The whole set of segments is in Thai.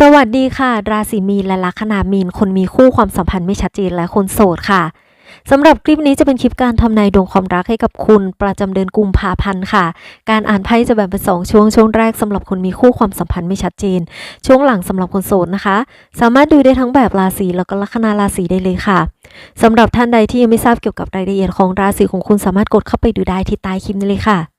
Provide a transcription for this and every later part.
สวัสดีค่ะ ราศีมีนและลัคนามีน คนมีคู่ความสัมพันธ์ไม่ชัดเจนและคนโสดค่ะสำหรับคลิปนี้จะเป็นคลิปการทำนายดวงความรักให้กับคุณประจำเดือนกุมภาพันธ์ค่ะ การอ่านไพ่จะแบ่งเป็นสองช่วง ช่วงแรกสำหรับคนมีคู่ความสัมพันธ์ไม่ชัดเจน ช่วงหลังสำหรับคนโสดนะคะ สามารถดูได้ทั้งแบบราศีแล้วก็ลัคนาราศีได้เลยค่ะสำหรับท่านใดที่ยังไม่ทราบเกี่ยวกับรายละเอียดของราศีของคุณสามารถกดเข้าไปดูได้ที่ใต้คลิปนี้เลยค่ะ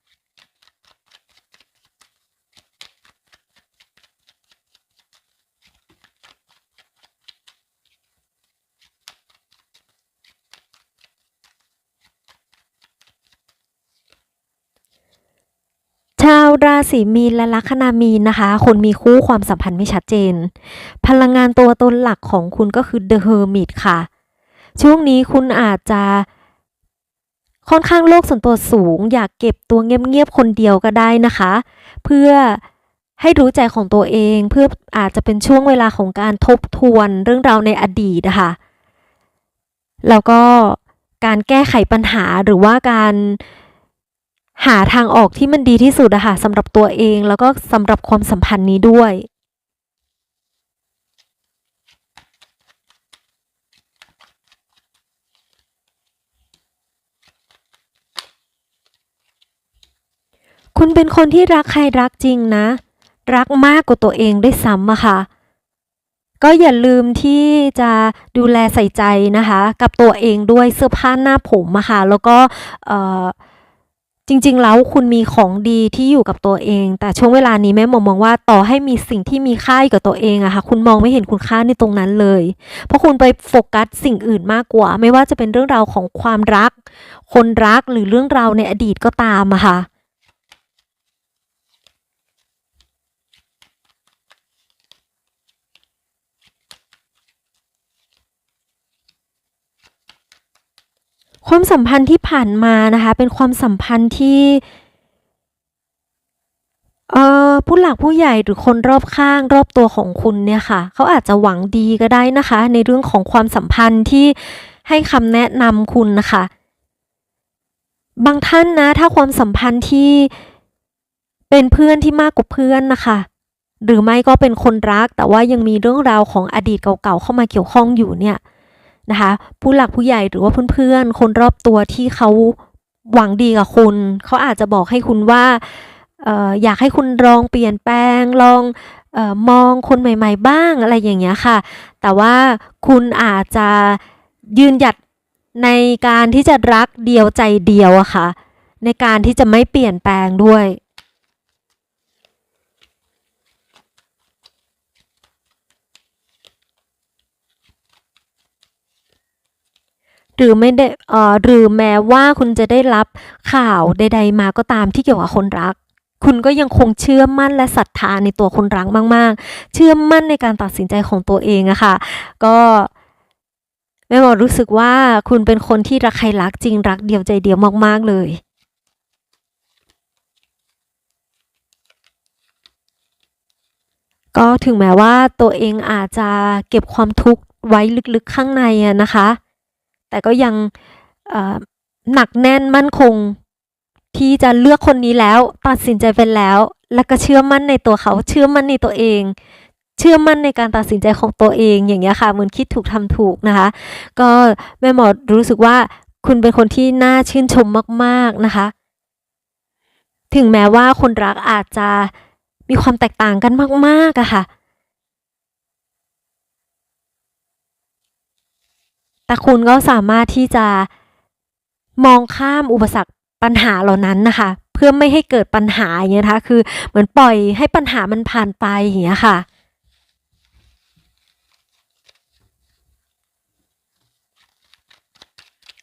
ชาวราศีมีนและลัคนามีนนะคะ คนมีคู่ความสัมพันธ์ไม่ชัดเจน พลังงานตัวตนหลักของคุณก็คือ The Hermit ค่ะ ช่วงนี้คุณอาจจะค่อนข้างโลกส่วนตัวสูง อยากเก็บตัวเงียบๆคนเดียวก็ได้นะคะ เพื่อให้รู้ใจของตัวเอง เพื่ออาจจะเป็นช่วงเวลาของการทบทวนเรื่องราวในอดีตนะคะแล้วก็การแก้ไขปัญหาหรือว่าการ หาทางออกที่มันดีที่สุดอะค่ะสำหรับตัวเองแล้วก็สำหรับความสัมพันธ์นี้ด้วย คุณเป็นคนที่รักใครรักจริงนะ รักมากกว่าตัวเองด้วยซ้ำอะค่ะ ก็อย่าลืมที่จะดูแลใส่ใจนะคะ กับตัวเองด้วยเสื้อผ้าหน้าผมอะค่ะแล้วก็เอ่อ จริงๆ แล้วคุณมีของดีที่อยู่กับตัวเอง แต่ช่วงเวลานี้แม่มองมองว่าต่อให้มีสิ่งที่มีค่าอยู่กับตัวเองอะค่ะคุณมองไม่เห็นคุณค่าในตรงนั้นเลย เพราะคุณไปโฟกัสสิ่งอื่นมากกว่า ไม่ว่าจะเป็นเรื่องราวของความรัก คนรักหรือเรื่องราวในอดีตก็ตามอะค่ะ ความสัมพันธ์ที่ผ่านมานะคะ เป็นความสัมพันธ์ที่เอ่อผู้หลักผู้ใหญ่หรือคนรอบข้างรอบตัวของคุณเนี่ยค่ะ เขาอาจจะหวังดีก็ได้นะคะ ในเรื่องของความสัมพันธ์ที่ให้คำแนะนำคุณนะคะ บางท่านนะ ถ้าความสัมพันธ์ที่เป็นเพื่อนที่มากกว่าเพื่อนนะคะ หรือไม่ก็เป็นคนรัก แต่ว่ายังมีเรื่องราวของอดีตเก่าๆเข้ามาเกี่ยวข้องอยู่เนี่ย นะคะ ผู้หลักผู้ใหญ่หรือว่าเพื่อนๆ คนรอบตัวที่เขาหวังดีกับคุณ เขาอาจจะบอกให้คุณว่าอออยากให้คุณลองเปลี่ยนแปลงลองออมองคนใหม่ ๆ บ้างอะไรอย่างเงี้ยค่ะ แต่ว่าคุณอาจจะยืนหยัดในการที่จะรักเดียวใจเดียวอะค่ะ ในการที่จะไม่เปลี่ยนแปลงด้วย หรือไม่ได้เอ่อหรือแม้ว่าคุณจะได้รับข่าวใด ๆ มาก็ตามที่เกี่ยวกับคนรัก คุณก็ยังคงเชื่อมั่นและศรัทธาในตัวคนรักมาก ๆ เชื่อมั่นในการตัดสินใจของตัวเองอะค่ะ ก็แม่หมอรู้สึกว่าคุณเป็นคนที่รักใครรักจริงรักเดียวใจเดียวมาก ๆ เลยก็ถึงแม้ว่าตัวเองอาจจะเก็บความทุกข์ไว้ลึกๆข้างในอะนะคะ แต่ก็ยังหนักแน่นมั่นคง ที่จะเลือกคนนี้แล้ว ตัดสินใจเป็นแล้ว แล้วก็เชื่อมั่นในตัวเขาเชื่อมั่นในตัวเอง เชื่อมั่นในการตัดสินใจของตัวเองอย่างเงี้ยค่ะเหมือนคิดถูกทำถูกนะคะ ก็แม่หมอรู้สึกว่าคุณเป็นคนที่น่าชื่นชมมาก ๆนะคะ ถึงแม้ว่าคนรักอาจจะมีความแตกต่างกันมากๆอะค่ะ แต่คุณก็สามารถที่จะมองข้ามอุปสรรคปัญหาเหล่านั้นนะคะ เพื่อไม่ให้เกิดปัญหาอย่างเงี้ยนะคะคือเหมือนปล่อยให้ปัญหามันผ่านไปอย่างเงี้ยค่ะ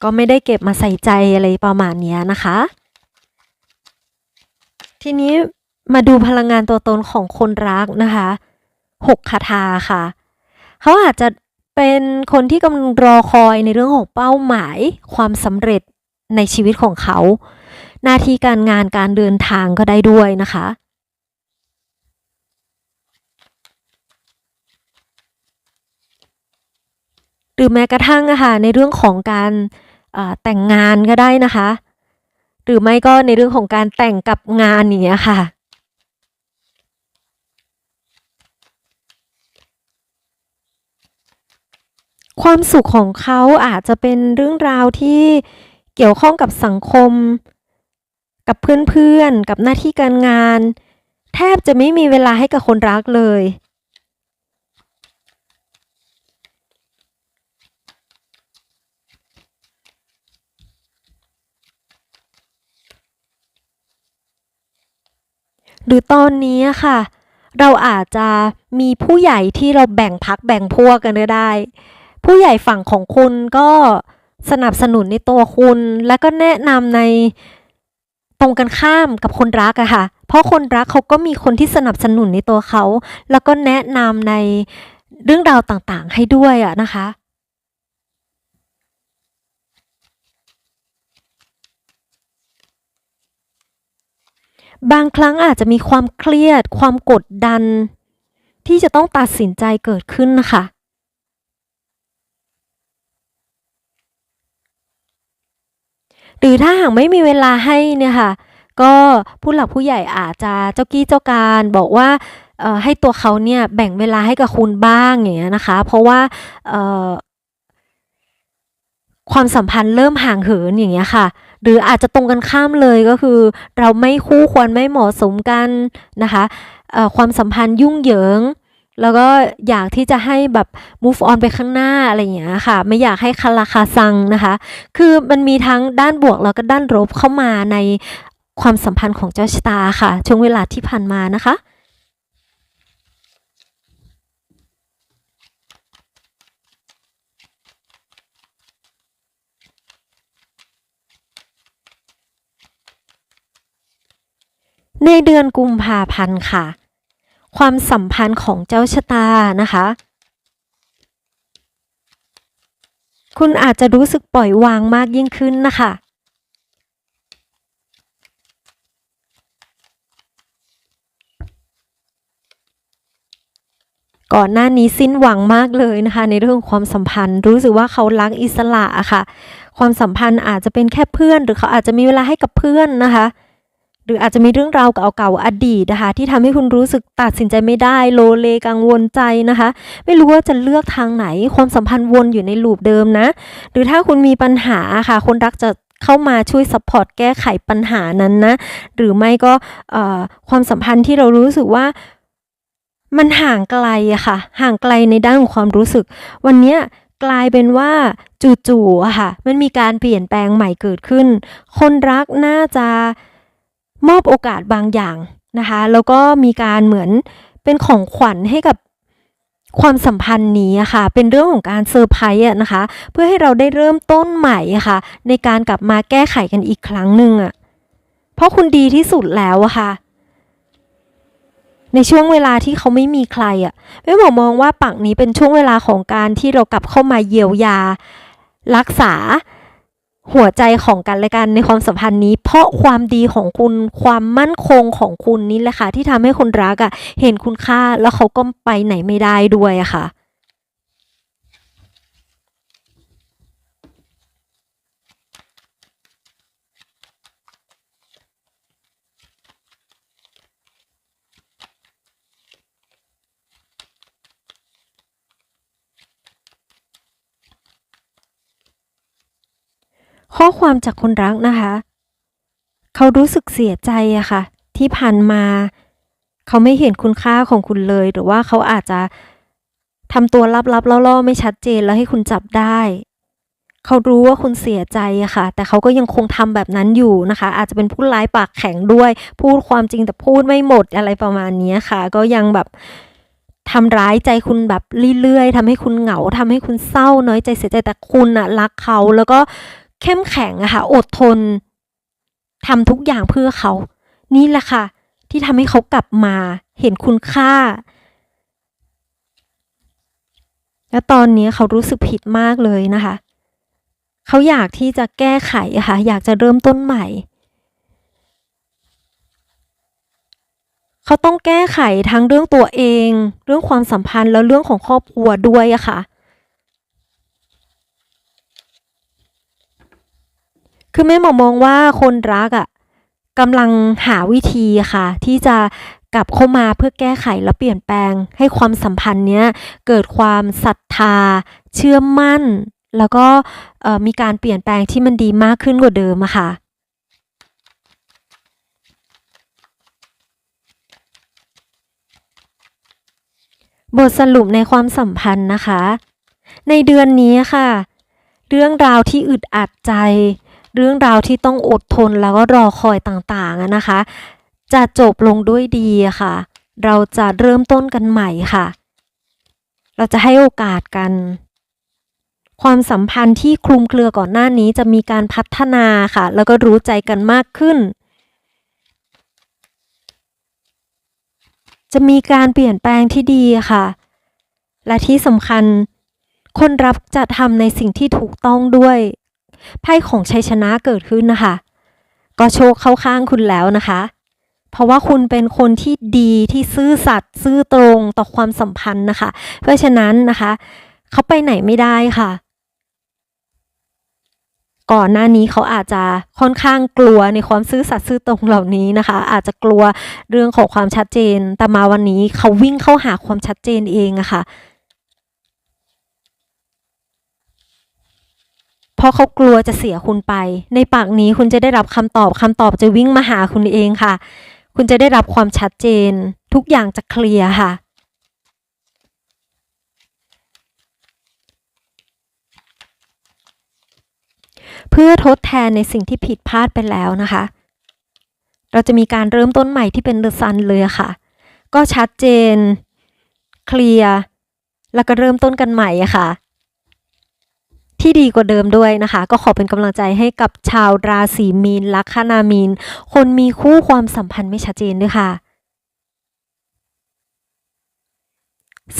ก็ไม่ได้เก็บมาใส่ใจอะไรประมาณนี้นะคะ ทีนี้มาดูพลังงานตัวตนของคนรักนะคะหกคาถาค่ะ เขาอาจจะ เป็นคนที่กำลังรอคอยในเรื่องของเป้าหมาย ความสำเร็จในชีวิตของเขา หน้าที่การงานการเดินทางก็ได้ด้วยนะคะ หรือแม้กระทั่งอะค่ะในเรื่องของการแต่งงานก็ได้นะคะ หรือไม่ก็ในเรื่องของการแต่งกับงานอย่างเงี้ยค่ะ ความสุขของเขาอาจจะเป็นเรื่องราวที่เกี่ยวข้องกับสังคม กับเพื่อนๆ กับหน้าที่การงาน แทบจะไม่มีเวลาให้กับคนรักเลย หรือตอนนี้ค่ะ เราอาจจะมีผู้ใหญ่ที่เราแบ่งพักแบ่งพวกกันก็ได้ ผู้ใหญ่ฝั่งของคุณก็สนับสนุนในตัวคุณ แล้วก็แนะนำในตรงกันข้ามกับคนรักอะค่ะ เพราะคนรักเขาก็มีคนที่สนับสนุนในตัวเขา แล้วก็แนะนำในเรื่องราวต่างๆ ให้ด้วยอะนะคะบางครั้งอาจจะมีความเครียด ความกดดัน ที่จะต้องตัดสินใจเกิดขึ้นนะคะ หรือถ้าหากไม่มีเวลาให้เนี่ยค่ะ ก็ผู้หลักผู้ใหญ่อาจจะเจ้ากี้เจ้าการบอกว่าให้ตัวเขาเนี่ยแบ่งเวลาให้กับคุณบ้างอย่างเงี้ยนะคะ เพราะว่าความสัมพันธ์เริ่มห่างเหินอย่างเงี้ยค่ะ หรืออาจจะตรงกันข้ามเลยก็คือ เราไม่คู่ควรไม่เหมาะสมกันนะคะความสัมพันธ์ยุ่งเหยิง แล้วก็อยากที่จะให้แบบ move on ไปข้างหน้าอะไรอย่างเงี้ยค่ะ ไม่อยากให้คาราคาซังนะคะ คือมันมีทั้งด้านบวกแล้วก็ด้านลบเข้ามาในความสัมพันธ์ของเจ้าชะตาค่ะ ช่วงเวลาที่ผ่านมานะคะในเดือนกุมภาพันธ์ค่ะ ความสัมพันธ์ของเจ้าชะตานะคะ คุณอาจจะรู้สึกปล่อยวางมากยิ่งขึ้นนะคะก่อนหน้านี้สิ้นหวังมากเลยนะคะ ในเรื่องความสัมพันธ์ รู้สึกว่าเขารักอิสระะค่ะ ความสัมพันธ์อาจจะเป็นแค่เพื่อน หรือเขาอาจจะมีเวลาให้กับเพื่อนนะคะ รืออาจจะมีเรื่องราวเก่าๆอดีตนะคะ ที่ทำให้คุณรู้สึกตัดสินใจไม่ได้โลเลกังวลใจนะคะ ไม่รู้ว่าจะเลือกทางไหนความสัมพันธ์วนอยู่ในลูปเดิมนะ หรือถ้าคุณมีปัญหาค่ะ คนรักจะเข้ามาช่วยซัพพอร์ตแก้ไขปัญหานั้นนะ หรือไม่ก็ความสัมพันธ์ที่เรารู้สึกว่ามันห่างไกลอะค่ะ ห่างไกลในด้านของความรู้สึก วันนี้กลายเป็นว่าจู่ๆค่ะ มันมีการเปลี่ยนแปลงใหม่เกิดขึ้น คนรักน่าจะ มอบโอกาสบางอย่างนะคะ แล้วก็มีการเหมือนเป็นของขวัญให้กับความสัมพันธ์นี้ค่ะ เป็นเรื่องของการเซอร์ไพรส์นะคะ เพื่อให้เราได้เริ่มต้นใหม่ค่ะ ในการกลับมาแก้ไขกันอีกครั้งหนึ่งอะเพราะคุณดีที่สุดแล้วอะค่ะ ในช่วงเวลาที่เขาไม่มีใครอะแม่หมอมองว่าปักนี้เป็นช่วงเวลาของการที่เรากลับเข้ามาเยียวยา รักษา หัวใจของกันและกันในความสัมพันธ์นี้ เพราะความดีของคุณความมั่นคงของคุณนี่แหละค่ะที่ทำให้คนรักอะ่ะเห็นคุณค่าแล้วเขาก็ไปไหนไม่ได้ด้วยอะค่ะ ข้อความจากคนรักนะคะ เขารู้สึกเสียใจอะค่ะ ที่ผ่านมา เขาไม่เห็นคุณค่าของคุณเลย หรือว่าเขาอาจจะทำตัวลับๆล่อๆไม่ชัดเจนแล้วให้คุณจับได้ เขารู้ว่าคุณเสียใจอะค่ะ แต่เขาก็ยังคงทำแบบนั้นอยู่นะคะ อาจจะเป็นผู้ร้ายปากแข็งด้วย พูดความจริงแต่พูดไม่หมดอะไรประมาณนี้ค่ะ ก็ยังแบบทำร้ายใจคุณแบบเรื่อยๆทำให้คุณเหงาทำให้คุณเศร้าน้อยใจเสียใจแต่คุณอะรักเขาแล้วก็ เข้มแข็งอะค่ะอดทนทำทุกอย่างเพื่อเขา นี่แหละค่ะ ที่ทำให้เขากลับมาเห็นคุณค่า แล้วตอนนี้เขารู้สึกผิดมากเลยนะคะ เขาอยากที่จะแก้ไขอะค่ะ อยากจะเริ่มต้นใหม่ เขาต้องแก้ไขทั้งเรื่องตัวเอง เรื่องความสัมพันธ์แล้วเรื่องของครอบครัวด้วยอะค่ะ คือแม่หมอมองว่าคนรักอะ่ะกำลังหาวิธีค่ะ ที่จะกลับเข้ามาเพื่อแก้ไขและเปลี่ยนแปลง ให้ความสัมพันธ์เนี้ยเกิดความศรัทธา เชื่อมั่น แล้วก็มีการเปลี่ยนแปลงที่มันดีมากขึ้นกว่าเดิมอะค่ะบทสรุปในความสัมพันธ์นะคะ ในเดือนนี้ค่ะ เรื่องราวที่อึดอัดใจ เรื่องราวที่ต้องอดทนแล้วก็รอคอยต่างๆนะคะ จะจบลงด้วยดีค่ะ เราจะเริ่มต้นกันใหม่ค่ะ เราจะให้โอกาสกัน ความสัมพันธ์ที่คลุมเครือก่อนหน้านี้จะมีการพัฒนาค่ะ แล้วก็รู้ใจกันมากขึ้น จะมีการเปลี่ยนแปลงที่ดีค่ะ และที่สำคัญคนรับจะทำในสิ่งที่ถูกต้องด้วย ไพ่ของชัยชนะเกิดขึ้นนะคะ ก็โชคเข้าข้างคุณแล้วนะคะ เพราะว่าคุณเป็นคนที่ดีที่ซื่อสัตย์ซื่อตรงต่อความสัมพันธ์นะคะ เพราะฉะนั้นนะคะเขาไปไหนไม่ได้ค่ะ ก่อนหน้านี้เขาอาจจะค่อนข้างกลัวในความซื่อสัตย์ซื่อตรงเหล่านี้นะคะ อาจจะกลัวเรื่องของความชัดเจน แต่มาวันนี้เขาวิ่งเข้าหาความชัดเจนเองอะค่ะ เพราะเขากลัวจะเสียคุณไป ในปากนี้คุณจะได้รับคำตอบคำตอบจะวิ่งมาหาคุณเองค่ะ คุณจะได้รับความชัดเจน ทุกอย่างจะเคลียร์ค่ะเพื่อทดแทนในสิ่งที่ผิดพลาดไปแล้วนะคะ เราจะมีการเริ่มต้นใหม่ที่เป็นเดอะซันเลยค่ะ ก็ชัดเจน เคลียร์ แล้วก็เริ่มต้นกันใหม่ค่ะ ที่ดีกว่าเดิมด้วยนะคะ ก็ขอเป็นกำลังใจให้กับชาวราศีมีนลัคนามีน คนมีคู่ความสัมพันธ์ไม่ชัดเจนด้วยค่ะ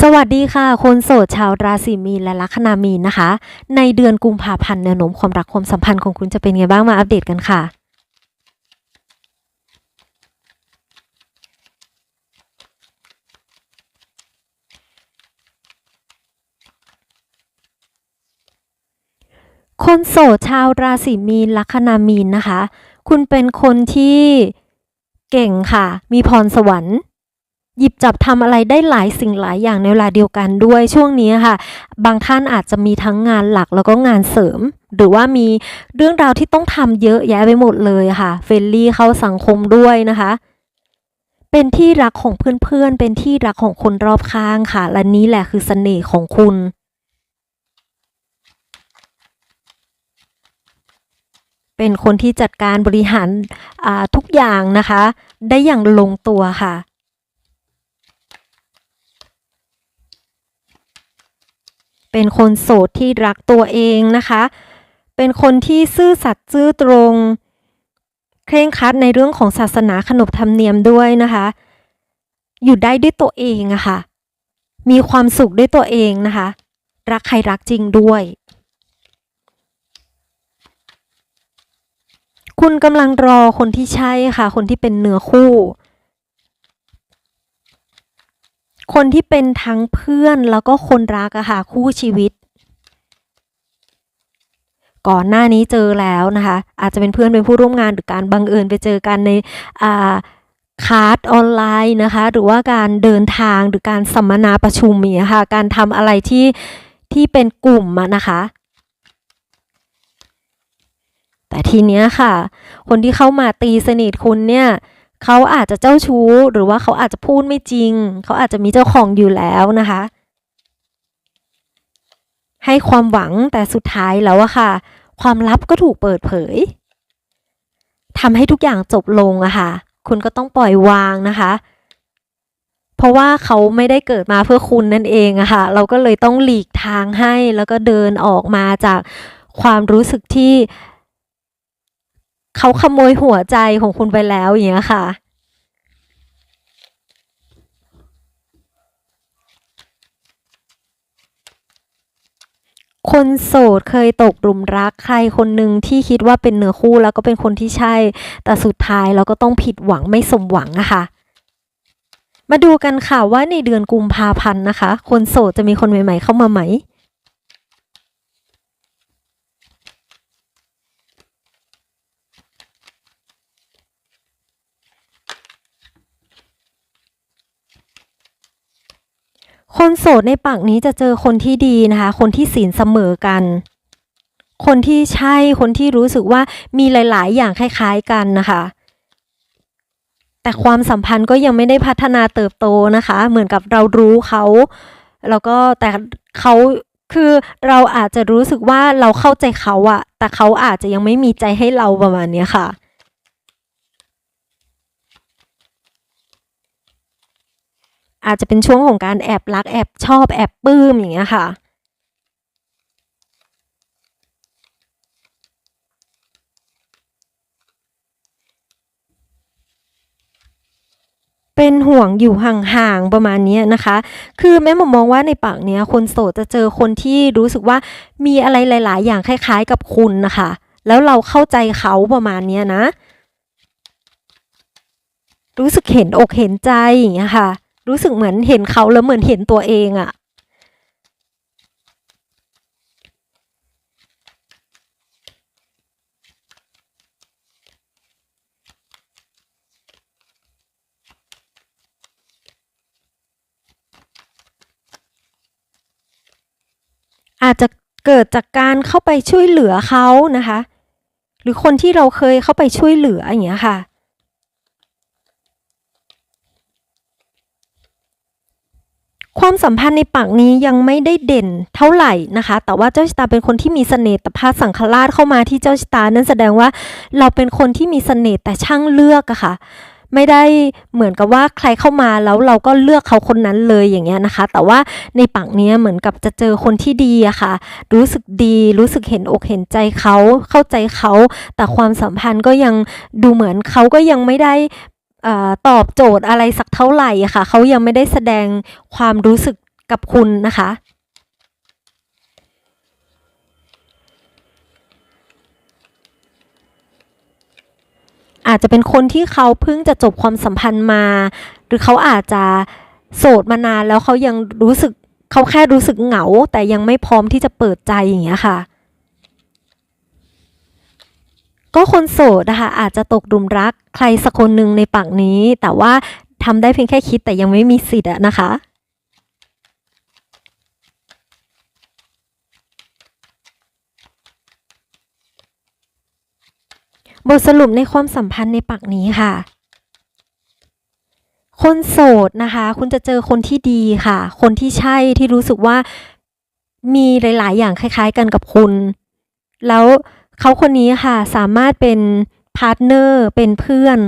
สวัสดีค่ะ คนโสดชาวราศีมีนและลัคนามีนนะคะ ในเดือนกุมภาพันธ์แนวโน้มความรักความสัมพันธ์ของคุณจะเป็นไงบ้างมาอัปเดตกันค่ะ คนโสดชาวราศีมีนลัคนามีนนะคะ คุณเป็นคนที่เก่งค่ะ มีพรสวรรค์ หยิบจับทำอะไรได้หลายสิ่งหลายอย่างในเวลาเดียวกันด้วยช่วงนี้ค่ะ บางท่านอาจจะมีทั้งงานหลักแล้วก็งานเสริม หรือว่ามีเรื่องราวที่ต้องทำเยอะแยะไปหมดเลยค่ะเฟรนลี่เข้าสังคมด้วยนะคะเป็นที่รักของเพื่อนๆ เป็นที่รักของคนรอบข้างค่ะ และนี้แหละคือเสน่ห์ของคุณ เป็นคนที่จัดการบริหารทุกอย่างนะคะ ได้อย่างลงตัวค่ะเป็นคนโสดที่รักตัวเองนะคะ เป็นคนที่ซื่อสัตย์ซื่อตรง เคร่งครัดในเรื่องของศาสนาขนบธรรมเนียมด้วยนะคะ อยู่ได้ด้วยตัวเองอะค่ะ มีความสุขด้วยตัวเองนะคะ รักใครรักจริงด้วย คุณกำลังรอคนที่ใช่ค่ะ คนที่เป็นเนื้อคู่ คนที่เป็นทั้งเพื่อนแล้วก็คนรักอะค่ะคู่ชีวิต ก่อนหน้านี้เจอแล้วนะคะ อาจจะเป็นเพื่อนเป็นผู้ร่วมงานหรือการบังเอิญไปเจอกันในอ่าคลาสออนไลน์นะคะ หรือว่าการเดินทางหรือการสัมมนาประชุมเงี้ยค่ะ การทำอะไรที่ที่เป็นกลุ่มนะคะ แต่ทีเนี้ยค่ะ คนที่เข้ามาตีสนิทคุณเนี่ยเขาอาจจะเจ้าชู้ หรือว่าเขาอาจจะพูดไม่จริง เขาอาจจะมีเจ้าของอยู่แล้วนะคะ ให้ความหวังแต่สุดท้ายแล้วอะค่ะ ความลับก็ถูกเปิดเผยทำให้ทุกอย่างจบลงอะค่ะ คุณก็ต้องปล่อยวางนะคะ เพราะว่าเขาไม่ได้เกิดมาเพื่อคุณนั่นเองอะค่ะ เราก็เลยต้องหลีกทางให้แล้วก็เดินออกมาจากความรู้สึกที่ เขาขโมยหัวใจของคุณไปแล้วอย่างเงี้ยค่ะ คนโสดเคยตกหลุมรักใครคนหนึ่งที่คิดว่าเป็นเนื้อคู่แล้วก็เป็นคนที่ใช่ แต่สุดท้ายเราก็ต้องผิดหวังไม่สมหวังอะค่ะมาดูกันค่ะว่าในเดือนกุมภาพันธ์นะคะ คนโสดจะมีคนใหม่ ๆ เข้ามาไหม คนโสดในปากนี้จะเจอคนที่ดีนะคะ คนที่ศีลเสมอกัน คนที่ใช่ คนที่รู้สึกว่ามีหลาย ๆ อย่างคล้าย ๆ กันนะคะ แต่ความสัมพันธ์ก็ยังไม่ได้พัฒนาเติบโตนะคะ เหมือนกับเรารู้เขา แล้วก็แต่เขาคือเราอาจจะรู้สึกว่าเราเข้าใจเขาอะแต่เขาอาจจะยังไม่มีใจให้เราประมาณนี้ค่ะ อาจจะเป็นช่วงของการแอบรักแอบชอบแอบปลื้มอย่างเงี้ยค่ะ เป็นห่วงอยู่ห่างๆประมาณนี้นะคะ คือแม่หมอมองว่าในปากเนี้ยคนโสดจะเจอคนที่รู้สึกว่ามีอะไรหลาย ๆ อย่างคล้าย ๆ กับคุณนะคะ แล้วเราเข้าใจเขาประมาณนี้นะ รู้สึกเห็นอกเห็นใจอย่างเงี้ยค่ะ รู้สึกเหมือนเห็นเขาแล้วเหมือนเห็นตัวเองอะอาจจะเกิดจากการเข้าไปช่วยเหลือเขานะคะ หรือคนที่เราเคยเข้าไปช่วยเหลืออย่างเงี้ยค่ะ ความสัมพันธ์ในปากนี้ยังไม่ได้เด่นเท่าไหร่นะคะ แต่ว่าเจ้าชะตาเป็นคนที่มีเสน่ห์แต่พาสังฆราชเข้ามาที่เจ้าชะตา นั่นแสดงว่าเราเป็นคนที่มีเสน่ห์แต่ช่างเลือกอะค่ะ ไม่ได้เหมือนกับว่าใครเข้ามาแล้วเราก็เลือกเขาคนนั้นเลยอย่างเงี้ยนะคะ แต่ว่าในปากเนี้ยเหมือนกับจะเจอคนที่ดีอะค่ะ รู้สึกดีรู้สึกเห็นอกเห็นใจเขาเข้าใจเขา แต่ความสัมพันธ์ก็ยังดูเหมือนเขาก็ยังไม่ได้เตอบโจทย์อะไรสักเท่าไหร่ค่ะ เขายังไม่ได้แสดงความรู้สึกกับคุณนะคะ อาจจะเป็นคนที่เขาเพิ่งจะจบความสัมพันธ์มา หรือเขาอาจจะโสดมานานแล้วเขายังรู้สึกเขาแค่รู้สึกเหงา แต่ยังไม่พร้อมที่จะเปิดใจอย่างเงี้ยค่ะ ก็คนโสดนะคะอาจจะตกหลุมรักใครสักคนหนึ่งในปากนี้ แต่ว่าทำได้เพียงแค่คิดแต่ยังไม่มีสิทธิ์อะนะคะบทสรุปในความสัมพันธ์ในปากนี้ค่ะ คนโสดนะคะ คุณจะเจอคนที่ดีค่ะ คนที่ใช่ที่รู้สึกว่ามีหลาย ๆ อย่างคล้าย ๆ กันกับคุณ แล้ว เขาคนนี้ค่ะสามารถเป็นพาร์ทเนอร์เป็นเพื่อน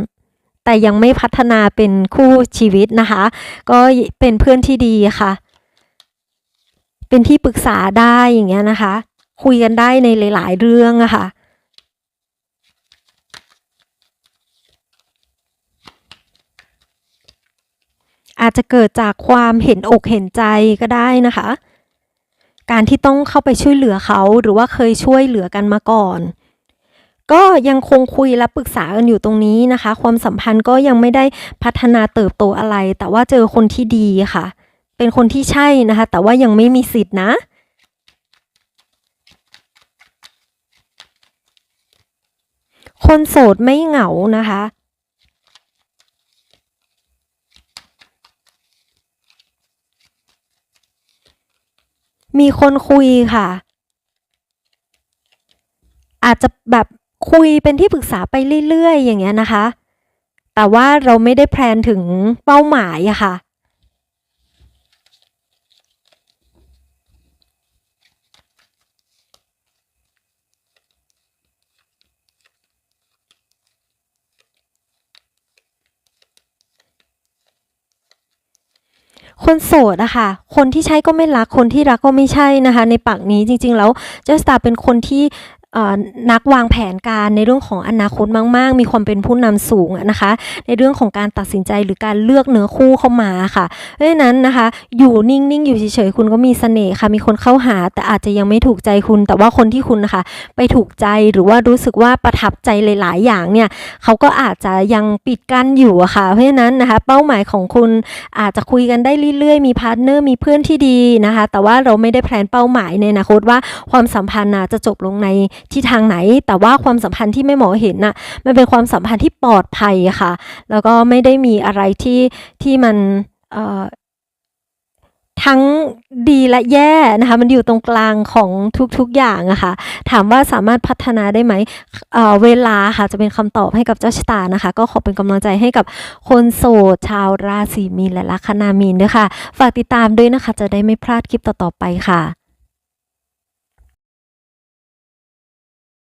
แต่ยังไม่พัฒนาเป็นคู่ชีวิตนะคะ ก็เป็นเพื่อนที่ดีค่ะ เป็นที่ปรึกษาได้อย่างเงี้ยนะคะ คุยกันได้ในหลาย ๆ เรื่องอะค่ะอาจจะเกิดจากความเห็นอกเห็นใจก็ได้นะคะ การที่ต้องเข้าไปช่วยเหลือเขาหรือว่าเคยช่วยเหลือกันมาก่อน ก็ยังคงคุยและปรึกษากันอยู่ตรงนี้นะคะ ความสัมพันธ์ก็ยังไม่ได้พัฒนาเติบโตอะไร แต่ว่าเจอคนที่ดีค่ะ เป็นคนที่ใช่นะคะ แต่ว่ายังไม่มีสิทธิ์นะคนโสดไม่เหงานะคะ มีคนคุยค่ะ อาจจะแบบคุยเป็นที่ปรึกษาไปเรื่อยๆ อย่างเงี้ยนะคะ แต่ว่าเราไม่ได้แพลนถึงเป้าหมายอะค่ะ คนโสดอะค่ะ คนที่ใช่ก็ไม่รัก คนที่รักก็ไม่ใช่นะคะ ในปากนี้จริง ๆ แล้วเจ้าสตาร์เป็นคนที่ นักวางแผนการในเรื่องของอนาคตมาก ๆ มีความเป็นผู้นำสูงนะคะ ในเรื่องของการตัดสินใจหรือการเลือกเนื้อคู่เข้ามาค่ะ เพราะฉะนั้นนะคะ อยู่นิ่ง ๆ อยู่เฉย ๆ คุณก็มีเสน่ห์ค่ะ มีคนเข้าหาแต่อาจจะยังไม่ถูกใจคุณ แต่ว่าคนที่คุณนะคะ ไปถูกใจหรือว่ารู้สึกว่าประทับใจหลาย ๆ อย่างเนี่ยเขาก็อาจจะยังปิดกั้นอยู่อะค่ะ เพราะฉะนั้นนะคะ เป้าหมายของคุณอาจจะคุยกันได้เรื่อย ๆ มีพาร์ทเนอร์มีเพื่อนที่ดีนะคะ แต่ว่าเราไม่ได้แพลนเป้าหมายในอนาคตว่าความสัมพันธ์จะจบลงในที่ทางไหน แต่ว่าความสัมพันธ์ที่แม่หมอเห็นน่ะมันเป็นความสัมพันธ์ที่ปลอดภัยค่ะ แล้วก็ไม่ได้มีอะไรที่ที่มันทั้งดีและแย่นะคะมันอยู่ตรงกลางของทุกๆอย่างอะค่ะถามว่าสามารถพัฒนาได้ไหมเเวลาค่ะจะเป็นคำตอบให้กับเจ้าชะตานะคะ ก็ขอเป็นกำลังใจให้กับคนโสดชาวราศีมีนและลัคนามีนด้วยค่ะ ฝากติดตามด้วยนะคะ จะได้ไม่พลาดคลิปต่อๆไปค่ะ